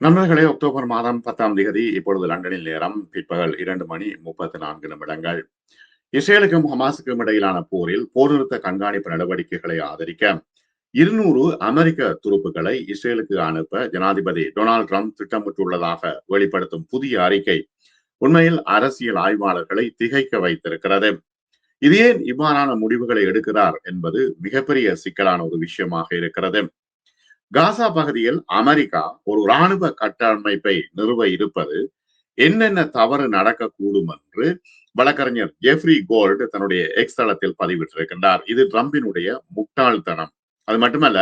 நண்பர்களே அக்டோபர் மாதம் பத்தாம் தேதி இப்பொழுது லண்டனில் நேரம் பிற்பகல் இரண்டு மணி முப்பத்தி நான்கு நிமிடங்கள். இஸ்ரேலுக்கும் ஹமாஸுக்கும் இடையிலான போரில் போர் நிறுத்த கண்காணிப்பு நடவடிக்கைகளை ஆதரிக்க இருநூறு அமெரிக்க துருப்புகளை இஸ்ரேலுக்கு அனுப்ப ஜனாதிபதி டொனால்டு ட்ரம்ப் திட்டமிட்டுள்ளதாக வெளிப்படுத்தும் புதிய அறிக்கை உண்மையில் அரசியல் ஆய்வாளர்களை திகைக்க வைத்திருக்கிறது. இது ஏன் இவ்வாறான முடிவுகளை எடுக்கிறார் என்பது மிகப்பெரிய சிக்கலான ஒரு விஷயமாக இருக்கிறது. காசா பகுதியில் அமெரிக்கா ஒரு இராணுவ கட்டமைப்பை நிறுவ இருப்பது என்னென்ன தவறு நடக்கக்கூடும் என்று வழக்கறிஞர் ஜெஃப்ரி கோல்டு தன்னுடைய எக்ஸ் தளத்தில் பதிவிட்டிருக்கின்றார். இது ட்ரம்பினுடைய முட்டாள்தனம். அது மட்டுமல்ல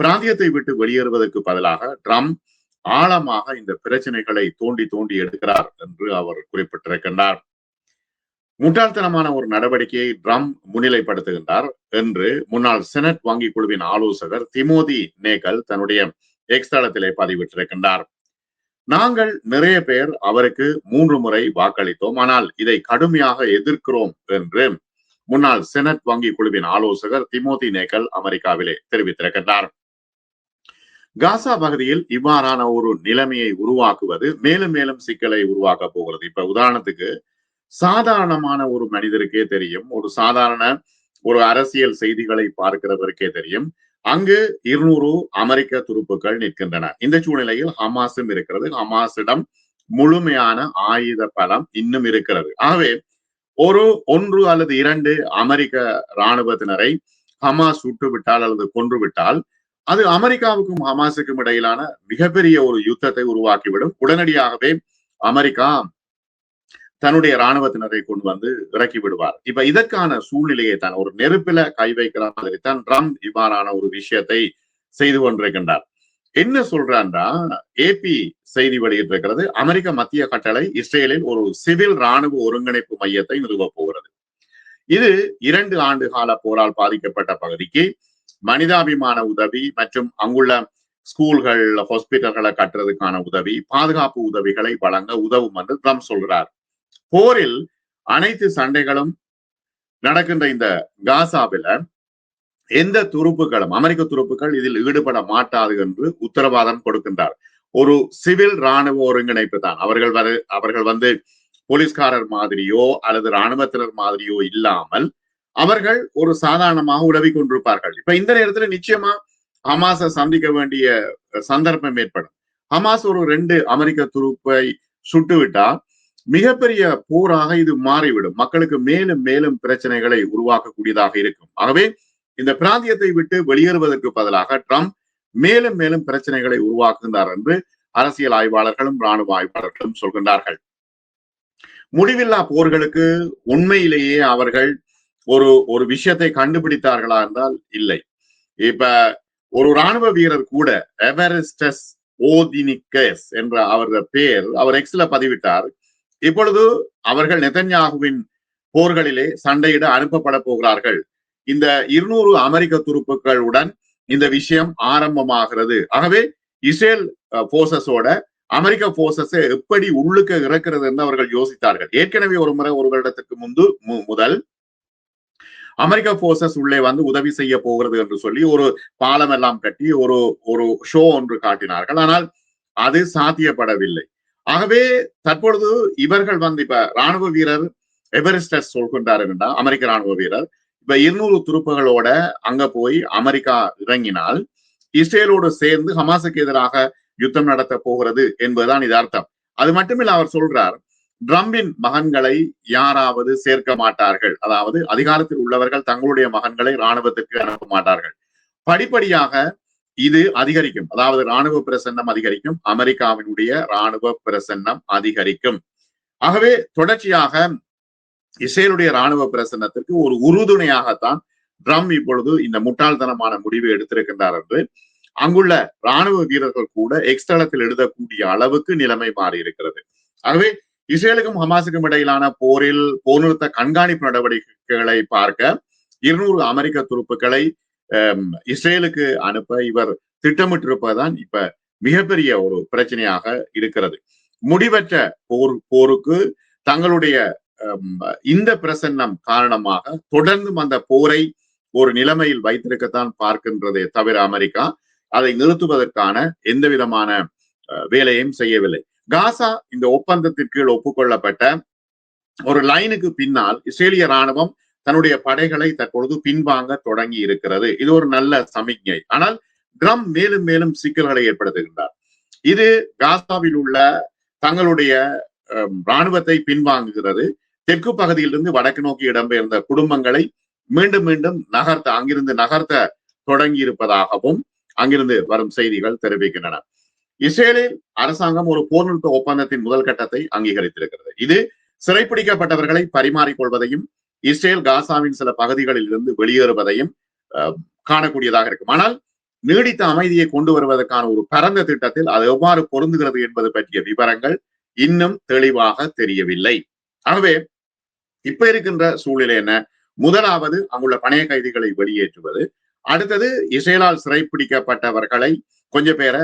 பிராந்தியத்தை விட்டு வெளியேறுவதற்கு பதிலாக ட்ரம்ப் ஆழமாக இந்த பிரச்சனைகளை தோண்டி தோண்டி எடுக்கிறார் என்று அவர் குறிப்பிட்டிருக்கின்றார். முட்டாள்தனமான ஒரு நடவடிக்கையை ட்ரம்ப் முன்னிலைப்படுத்துகின்றார் என்று முன்னாள் செனட் வங்கி குழுவின் ஆலோசகர் திமோதி நேகல் தன்னுடைய எக்ஸ் தளத்திலே பதிவிட்டிருக்கின்றார். நாங்கள் நிறைய பேர் அவருக்கு மூன்று முறை வாக்களித்தோம். ஆனால் இதை கடுமையாக எதிர்க்கிறோம் என்று முன்னாள் செனட் வங்கி குழுவின் ஆலோசகர் திமோதி நேகல் அமெரிக்காவிலே தெரிவித்திருக்கின்றார். காசா பகுதியில் இவ்வாறான ஒரு நிலைமையை உருவாக்குவது மேலும் மேலும் சிக்கலை உருவாக்க போகிறது. இப்ப உதாரணத்துக்கு சாதாரணமான ஒரு மனிதருக்கே தெரியும். ஒரு சாதாரண ஒரு அரசியல் செய்திகளை பார்க்கிறவருக்கே தெரியும். அங்கு இருநூறு அமெரிக்க துருப்புகள் நிற்கின்றன. இந்த சூழ்நிலையில் ஹமாஸும் இருக்கிறது. ஹமாஸிடம் முழுமையான ஆயுத பலம் இன்னும் இருக்கிறது. ஆகவே ஒரு ஒன்று அல்லது இரண்டு அமெரிக்க இராணுவத்தினரை ஹமாஸ் சுட்டு விட்டால் அல்லது கொன்று விட்டால் அது அமெரிக்காவுக்கும் ஹமாஸுக்கும் இடையிலான மிகப்பெரிய ஒரு யுத்தத்தை உருவாக்கிவிடும். உடனடியாகவே அமெரிக்கா தன்னுடைய இராணுவத்தினரை கொண்டு வந்து இறக்கி விடுவார். இப்ப இதற்கான சூழ்நிலையை தான் ஒரு நெருப்பில கை வைக்கிற மாதிரி தான் ட்ரம்ப் இவ்வாறான ஒரு விஷயத்தை செய்து கொண்டிருக்கின்றார். என்ன சொல்றான்றா ஏபி செய்தி வெளியிட்டிருக்கிறது அமெரிக்க மத்திய கட்டளை இஸ்ரேலில் ஒரு சிவில் ராணுவ ஒருங்கிணைப்பு மையத்தை நிறுவப் போகிறது. இது இரண்டு ஆண்டு கால போரால் பாதிக்கப்பட்ட பகுதிக்கு மனிதாபிமான உதவி மற்றும் அங்குள்ள ஸ்கூல்கள் ஹாஸ்பிட்டல்களை கட்டுறதுக்கான உதவி பாதுகாப்பு உதவிகளை வழங்க உதவும் என்று ட்ரம்ப் சொல்கிறார் போரில் அனைத்து சண்டைகளும் நடக்கின்ற இந்த காசாவில எந்த துருப்புகளும் அமெரிக்க துருப்புகள் இதில் ஈடுபட மாட்டாது என்று உத்தரவாதம் கொடுக்கின்றார். ஒரு சிவில் ராணுவ ஒருங்கிணைப்பு தான் அவர்கள் வரு அவர்கள் வந்து போலீஸ்காரர் மாதிரியோ அல்லது இராணுவத்தினர் மாதிரியோ இல்லாமல் அவர்கள் ஒரு சாதாரணமாக உதவி கொண்டிருப்பார்கள். இப்ப இந்த நேரத்துல நிச்சயமா ஹமாஸை சந்திக்க வேண்டிய சந்தர்ப்பம் ஏற்படும். ஹமாஸ் ஒரு ரெண்டு அமெரிக்க துருப்பை சுட்டுவிட்டா மிகப்பெரிய போராக இது மாறிவிடும். மக்களுக்கு மேலும் மேலும் பிரச்சனைகளை உருவாக்கக்கூடியதாக இருக்கும். ஆகவே இந்த பிராந்தியத்தை விட்டு வெளியேறுவதற்கு பதிலாக ட்ரம்ப் மேலும் மேலும் பிரச்சனைகளை உருவாக்குகின்றார் என்று அரசியல் ஆய்வாளர்களும் இராணுவ ஆய்வாளர்களும் சொல்கின்றார்கள். முடிவில்லா போர்களுக்கு உண்மையிலேயே அவர்கள் ஒரு ஒரு விஷயத்தை கண்டுபிடித்தார்களா என்றால் இல்லை. இப்ப ஒரு ராணுவ வீரர் கூட எவரெஸ்டஸ் ஓதினிகஸ் என்ற அவரது பெயர் அவர் எக்ஸ்ல பதிவிட்டார். இப்பொழுது அவர்கள் நெதன்யாகுவின் போர்களிலே சண்டையிட அனுப்பப்பட போகிறார்கள். இந்த இருநூறு அமெரிக்க துருப்புகளுடன் இந்த விஷயம் ஆரம்பமாகிறது. ஆகவே இஸ்ரேல் போர்சஸோட அமெரிக்க போர்சஸ் எப்படி உள்ளுக்க இறக்கிறது என்று அவர்கள் யோசித்தார்கள். ஏற்கனவே ஒரு முறை ஒரு வருடத்துக்கு முன்பு முதல் அமெரிக்க போர்சஸ் உள்ளே வந்து உதவி செய்ய போகிறது என்று சொல்லி ஒரு பாலம் எல்லாம் கட்டி ஒரு ஒரு ஷோ ஒன்று காட்டினார்கள். ஆனால் அது சாத்தியப்படவில்லை. ஆகவே தற்பொழுது இவர்கள் வந்து இப்ப ராணுவ வீரர் எவரெஸ்டர் சொல்கின்றார் என்றால் அமெரிக்க ராணுவ வீரர் இப்ப இருநூறு துருப்புகளோட அங்க போய் அமெரிக்கா இறங்கினால் இஸ்ரேலோடு சேர்ந்து ஹமாஸுக்கு எதிராக யுத்தம் நடத்த போகிறது என்பதுதான் இது அர்த்தம். அது மட்டுமில்ல அவர் சொல்றார் ட்ரம்பின் மகன்களை யாராவது சேர்க்க மாட்டார்கள். அதாவது அதிகாரத்தில் உள்ளவர்கள் தங்களுடைய மகன்களை இராணுவத்திற்கு அனுப்ப மாட்டார்கள். படிப்படியாக இது அதிகரிக்கும். அதாவது இராணுவ பிரசன்னம் அதிகரிக்கும் அமெரிக்காவினுடைய இராணுவ பிரசன்னம் அதிகரிக்கும். ஆகவே தொடர்ச்சியாக இஸ்ரேலுடைய இராணுவ பிரசன்னத்திற்கு ஒரு உறுதுணையாகத்தான் ட்ரம்ப் இப்பொழுது இந்த முட்டாள்தனமான முடிவை எடுத்திருக்கின்றார் என்று அங்குள்ள இராணுவ வீரர்கள் கூட எக்ஸ்தளத்தில் எழுதக்கூடிய அளவுக்கு நிலைமை மாறி இருக்கிறது ஆகவே இஸ்ரேலுக்கும் ஹமாஸுக்கும் இடையிலான போரில் போர் நிறுத்த கண்காணிப்பு நடவடிக்கைகளை பார்க்க இருநூறு அமெரிக்க துருப்புக்களை இஸ்ரேலுக்கு அனுப்ப இவர் திட்டமிட்டிருப்பதுதான் இப்ப மிகப்பெரிய ஒரு பிரச்சனையாக இருக்கிறது. முடிவற்ற போர் போருக்கு தங்களுடைய இந்த பிரசன்னம் காரணமாக தொடர்ந்தும் அந்த போரை ஒரு நிலைமையில் வைத்திருக்கத்தான் பார்க்கின்றதே தவிர அமெரிக்கா அதை நிறுத்துவதற்கான எந்த விதமான வேலையும் செய்யவில்லை. காசா இந்த ஒப்பந்தத்தின் கீழ் ஒப்புக்கொள்ளப்பட்ட ஒரு லைனுக்கு பின்னால் இஸ்ரேலிய ராணுவம் தன்னுடைய படைகளை தற்பொழுது பின்வாங்க தொடங்கி இருக்கிறது. இது ஒரு நல்ல சமிக்ஞை. ஆனால் ட்ரம் மேலும் மேலும் சிக்கல்களை ஏற்படுத்துகின்றார். இது காசாவில் உள்ள தங்களுடைய இராணுவத்தை பின்வாங்குகிறது. தெற்கு பகுதியிலிருந்து வடக்கு நோக்கி இடம்பெயர்ந்த குடும்பங்களை மீண்டும் மீண்டும் நகர்த்த அங்கிருந்து நகர்த்த தொடங்கி இருப்பதாகவும் அங்கிருந்து வரும் செய்திகள் தெரிவிக்கின்றன. இஸ்ரேலில் அரசாங்கம் ஒரு போர் நிறுத்த ஒப்பந்தத்தின் முதல் கட்டத்தை அங்கீகரித்திருக்கிறது. இது சிறைப்பிடிக்கப்பட்டவர்களை பரிமாறிக்கொள்வதையும் இஸ்ரேல் காசாவின் சில பகுதிகளில் இருந்து வெளியேறுவதையும் காணக்கூடியதாக இருக்கும். ஆனால் நீடித்த அமைதியை கொண்டு வருவதற்கான ஒரு பரந்த திட்டத்தில் அது எவ்வாறு பொருந்துகிறது என்பது பற்றிய விவரங்கள் இன்னும் தெளிவாக தெரியவில்லை. ஆகவே இப்ப இருக்கின்ற சூழ்நிலை என்ன? முதலாவது அங்குள்ள பணைய கைதிகளை வெளியேற்றுவது. அடுத்தது இஸ்ரேலால் சிறைப்பிடிக்கப்பட்டவர்களை கொஞ்ச பேரை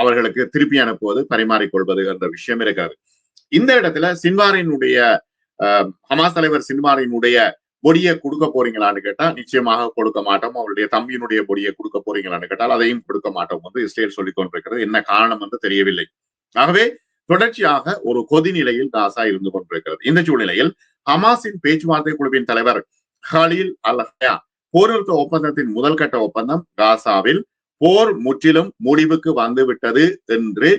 அவர்களுக்கு திருப்பி அனுப்புவது பரிமாறிக்கொள்வது என்ற விஷயம் இருக்கிறது இந்த இடத்துல சின்வாரினுடைய ஹமாஸ் தலைவர் சின்மாரினுடைய பொடியை கொடுக்க போறீங்களான்னு கேட்டா நிச்சயமாக கொடுக்க மாட்டோம். அவருடைய தம்பியினுடைய பொடியை கொடுக்க போறீங்களான்னு கேட்டால் அதையும் கொடுக்க மாட்டோம் வந்து இஸ்ரேல் சொல்லிக் கொண்டிருக்கிறது. என்ன காரணம் வந்து தெரியவில்லை. ஆகவே தொடர்ச்சியாக ஒரு கொதிநிலையில் காசா இருந்து கொண்டிருக்கிறது. இந்த சூழ்நிலையில் ஹமாஸின் பேச்சுவார்த்தை குழுவின் தலைவர் ஹலீல் அல் ஹயா போர்நிறுத்த ஒப்பந்தத்தின் முதல் கட்ட ஒப்பந்தம் காசாவில் போர் முற்றிலும் முடிவுக்கு வந்துவிட்டது என்று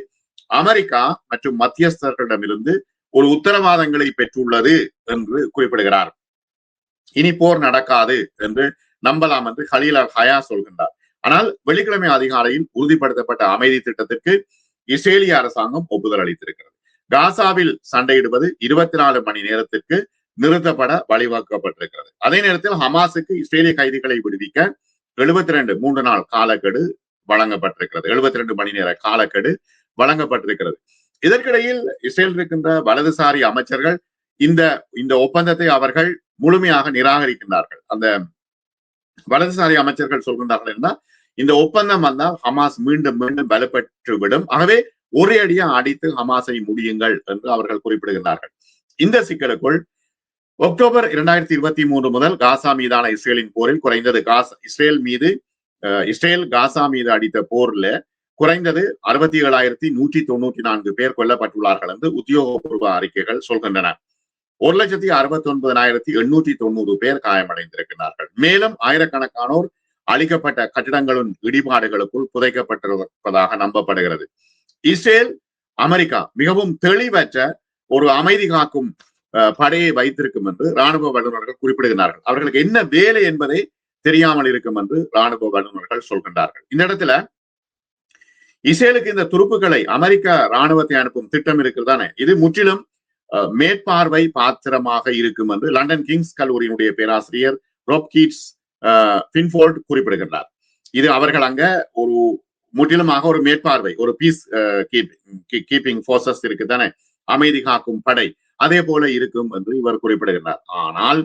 அமெரிக்கா மற்றும் மத்தியஸ்தர்களிடமிருந்து ஒரு உத்தரவாதங்களை பெற்றுள்ளது என்று குறிப்பிடுகிறார். இனி போர் நடக்காது என்று நம்பலாம் என்று ஹலீல் அல் ஹயா சொல்கின்றார். ஆனால் வெள்ளிக்கிழமை அதிகாலையில் உறுதிப்படுத்தப்பட்ட அமைதி திட்டத்திற்கு இஸ்ரேலிய அரசாங்கம் ஒப்புதல் அளித்திருக்கிறது. காசாவில் சண்டையிடுவது இருபத்தி நாலு மணி நேரத்திற்கு நிறுத்தப்பட வழிவகுக்கப்பட்டிருக்கிறது. அதே நேரத்தில் ஹமாஸுக்கு இஸ்ரேலிய கைதிகளை விடுவிக்க எழுபத்தி ரெண்டு மூன்று நாள் காலக்கெடு வழங்கப்பட்டிருக்கிறது. எழுபத்தி ரெண்டு மணி நேர காலக்கெடு வழங்கப்பட்டிருக்கிறது. இதற்கிடையில் இஸ்ரேல் இருக்கின்ற வலதுசாரி அமைச்சர்கள் இந்த இந்த ஒப்பந்தத்தை அவர்கள் முழுமையாக நிராகரிக்கின்றார்கள். அந்த வலதுசாரி அமைச்சர்கள் சொல்கின்றார்கள் என்றால் இந்த ஒப்பந்தம் வந்தால் ஹமாஸ் மீண்டும் மீண்டும் வலுப்பெற்று விடும் ஆகவே ஒரே அடியா அடித்து ஹமாஸை முடியுங்கள் என்று அவர்கள் குறிப்பிடுகின்றார்கள். இந்த சிக்கலுக்குள் அக்டோபர் இரண்டாயிரத்தி இருபத்தி மூன்று முதல் காசா மீதான இஸ்ரேலின் போரில் குறைந்தது காசா இஸ்ரேல் மீது இஸ்ரேல் காசா மீது அடித்த போர்ல குறைந்தது அறுபத்தி ஏழாயிரத்தி நூற்றி தொண்ணூற்றி நான்கு பேர் கொல்லப்பட்டுள்ளார்கள் என்று உத்தியோகபூர்வ அறிக்கைகள் சொல்கின்றன. ஒரு லட்சத்தி அறுபத்தி ஒன்பதாயிரத்தி எண்ணூற்றி தொண்ணூறு பேர் காயமடைந்திருக்கிறார்கள். மேலும் ஆயிரக்கணக்கானோர் அளிக்கப்பட்ட கட்டிடங்களின் இடிபாடுகளுக்குள் புதைக்கப்பட்டிருப்பதாக நம்பப்படுகிறது. இஸ்ரேல் அமெரிக்கா மிகவும் தெளிவற்ற ஒரு அமைதி காக்கும் படையை வைத்திருக்கும் என்று ராணுவ வல்லுநர்கள் குறிப்பிடுகிறார்கள் அவர்களுக்கு என்ன வேலை என்பதை தெரியாமல் இருக்கும் என்று ராணுவ வல்லுநர்கள் சொல்கின்றார்கள். இந்த இடத்துல இஸ்ரேலுக்கு இந்த துருப்புகளை அமெரிக்க ராணுவத்தை அனுப்பும் திட்டம் இருக்கிறதானே இது முற்றிலும் மேற்பார்வை பாத்திரமாக இருக்கும் என்று லண்டன் கிங்ஸ் கல்லூரியினுடைய பேராசிரியர் ரோப் கீட்ஸ் பின்ஃபோல்ட் குறிப்பிடுகின்றார். இது அவர்கள் அங்க ஒரு முற்றிலுமாக ஒரு மேற்பார்வை ஒரு பீஸ் கீப்பிங் போர்சஸ் இருக்கு தானே? அமைதி காக்கும் படை அதே போல இருக்கும் என்று இவர் குறிப்பிடுகிறார் ஆனால்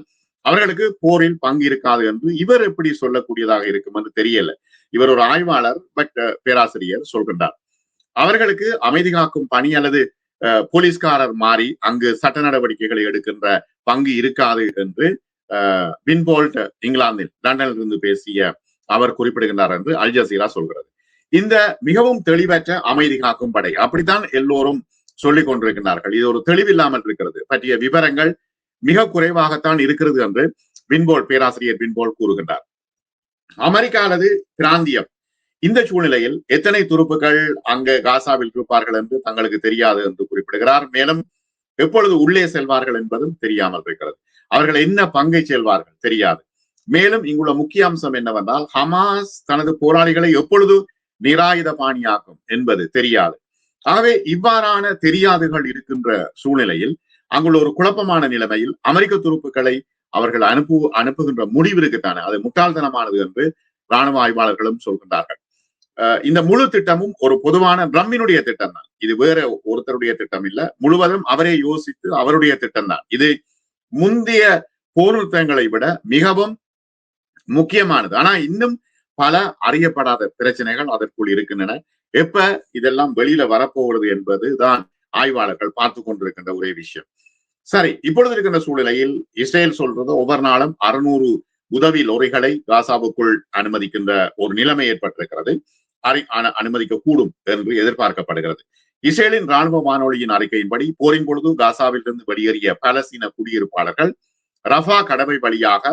அவர்களுக்கு போரில் பங்கு இருக்காது என்று இவர் எப்படி சொல்லக்கூடியதாக இருக்கும் என்று தெரியல. இவர் ஒரு ஆய்வாளர் பட் பேராசிரியர் சொல்கின்றார். அவர்களுக்கு அமைதி காக்கும் பணி அல்லது போலீஸ்காரர் மாறி அங்கு சட்ட நடவடிக்கைகளை எடுக்கின்ற பங்கு இருக்காது என்று வின்போல்ட் இங்கிலாந்தில் லண்டனில் இருந்து பேசிய அவர் குறிப்பிடுகின்றார் என்று அல் ஜசீரா சொல்கிறது. இந்த மிகவும் தெளிவற்ற அமைதி காக்கும் படை அப்படித்தான் எல்லோரும் சொல்லிக் கொண்டிருக்கிறார்கள் இது ஒரு தெளிவில்லாமல் இருக்கிறது. பற்றிய விவரங்கள் மிக குறைவாகத்தான் இருக்கிறது என்று வின்போல் பேராசிரியர் வின்போல் கூறுகின்றார். அமெரிக்கா அல்லது பிராந்தியம். இந்த சூழ்நிலையில் எத்தனை துருப்புகள் அங்கு காசாவில் இருப்பார்கள் என்று தங்களுக்கு தெரியாது என்று குறிப்பிடுகிறார். மேலும் எப்பொழுது உள்ளே செல்வார்கள் என்பதும் தெரியாமல் இருக்கிறது. அவர்கள் என்ன பங்கை செல்வார்கள் தெரியாது. மேலும் இங்குள்ள முக்கிய அம்சம் என்னவென்றால் ஹமாஸ் தனது போராளிகளை எப்பொழுது நிராயுத பாணியாக்கும் என்பது தெரியாது. ஆகவே இவ்வாறான தெரியாதுகள் இருக்கின்ற சூழ்நிலையில் அங்குள்ள ஒரு குழப்பமான நிலைமையில் அமெரிக்க துருப்புக்களை அவர்கள் அனுப்பு அனுப்புகின்ற முடிவு இருக்குத்தானே அது முட்டாள்தனமானது என்று ராணுவ ஆய்வாளர்களும் சொல்கின்றார்கள். இந்த முழு திட்டமும் ஒரு பொதுவான பிரம்மினுடைய திட்டம் தான் இது வேற ஒருத்தருடைய திட்டம் இல்ல முழுவதும் அவரே யோசித்து அவருடைய திட்டம் தான் இது முந்தைய போர் நிறுத்தங்களை விட மிகவும் முக்கியமானது. ஆனா இன்னும் பல அறியப்படாத பிரச்சனைகள் அதற்குள் இருக்கின்றன. எப்ப இதெல்லாம் வெளியில வரப்போகிறது என்பது தான் ஆய்வாளர்கள் பார்த்து கொண்டிருக்கின்ற ஒரே விஷயம். சரி இப்பொழுது இருக்கின்ற சூழ்நிலையில் இஸ்ரேல் சொல்றது ஒவ்வொரு நாளும் அறுநூறு உதவி லொரிகளை காசாவுக்குள் அனுமதிக்கின்ற ஒரு நிலைமை ஏற்பட்டிருக்கிறது. அறி அனுமதிக்க கூடும் என்று எதிர்பார்க்கப்படுகிறது. இஸ்ரேலின் ராணுவ வானொலியின் அறிக்கையின்படி போரின் பொழுது காசாவிலிருந்து வெளியேறிய பாலஸ்தீன குடியிருப்பாளர்கள் ரஃபா கடவை வழியாக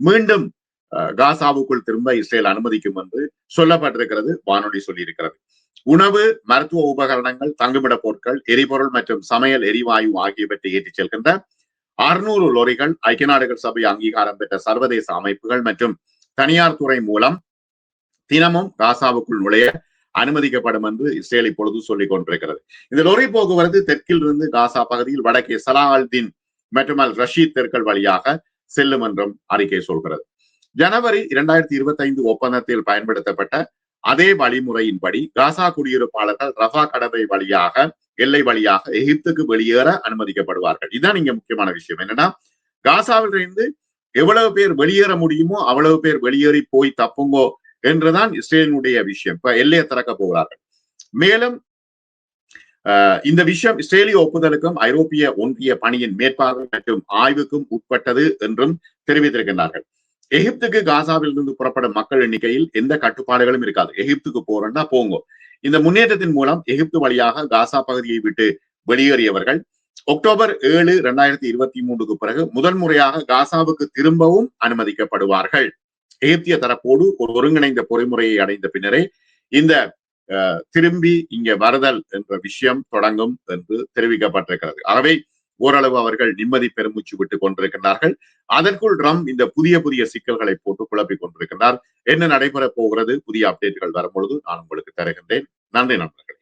மீண்டும் காசாவுக்குள் திரும்ப இஸ்ரேல் அனுமதிக்கும் என்று சொல்லப்பட்டிருக்கிறது வானொலி சொல்லியிருக்கிறது. உணவு மருத்துவ உபகரணங்கள் தங்குமிட பொருட்கள் எரிபொருள் மற்றும் சமையல் எரிவாயு ஆகியவற்றை ஏற்றிச் செல்கின்ற அறுநூறு லொரிகள் ஐக்கிய நாடுகள் சபை அங்கீகாரம் பெற்ற சர்வதேச அமைப்புகள் மற்றும் தனியார் துறை மூலம் தினமும் காசாவுக்குள் நுழைய அனுமதிக்கப்படும் என்று இஸ்ரேல் இப்பொழுது சொல்லிக் கொண்டிருக்கிறது. இந்த லொரி போக்குவரத்து தெற்கில் இருந்து காசா பகுதியில் வடக்கே சலாஹல்தீன் மற்றும் அல் ரஷீத் தெற்கள் வழியாக செல்லும் என்றும் அறிக்கை சொல்கிறது. ஜனவரி இரண்டாயிரத்தி இருபத்தி ஐந்து ஒப்பந்தத்தில் பயன்படுத்தப்பட்ட அதே வழிமுறையின்படி காசா குடியிருப்பாளர்கள் ரஃபா கடவை வழியாக எல்லை வழியாக எகிப்துக்கு வெளியேற அனுமதிக்கப்படுவார்கள். இதுதான் இங்க முக்கியமான விஷயம். என்னன்னா காசாவிலிருந்து எவ்வளவு பேர் வெளியேற முடியுமோ அவ்வளவு பேர் வெளியேறி போய் தப்புங்கோ என்றுதான் இஸ்ரேலினுடைய விஷயம். இப்ப எல்லையை திறக்க போகிறார்கள். மேலும் இந்த விஷயம் இஸ்ரேலிய ஒப்புதலுக்கும் ஐரோப்பிய ஒன்றிய பணியின் மேற்பார்வை மற்றும் ஆய்வுக்கும் உட்பட்டது என்றும் தெரிவித்திருக்கின்றார்கள். எகிப்துக்கு காசாவில் இருந்து புறப்படும் மக்கள் எண்ணிக்கையில் எந்த கட்டுப்பாடுகளும் இருக்காது. எகிப்துக்கு போறோம்னா போங்க. இந்த முன்னேற்றத்தின் மூலம் எகிப்து வழியாக காசா பகுதியை விட்டு வெளியேறியவர்கள் அக்டோபர் ஏழு இரண்டாயிரத்தி இருபத்தி மூன்றுக்கு பிறகு முதல் முறையாக காசாவுக்கு திரும்பவும் அனுமதிக்கப்படுவார்கள். எகிப்திய தரப்போடு ஒரு ஒருங்கிணைந்த பொறிமுறையை அடைந்த பின்னரே இந்த திரும்பி இங்க வருதல் என்ற விஷயம் தொடங்கும் என்று தெரிவிக்கப்பட்டிருக்கிறது. ஆகவே ஓரளவு அவர்கள் நிம்மதி பெருமூச்சு விட்டுக் கொண்டிருக்கிறார்கள் அதற்குள் ட்ரம்ப் இந்த புதிய புதிய சிக்கல்களை போட்டு குழப்பிக் கொண்டிருக்கின்றார். என்ன நடைபெறப் போகிறது? புதிய அப்டேட்டுகள் வரும்பொழுது நான் உங்களுக்கு தருகின்றேன். நன்றி நண்பர்களே.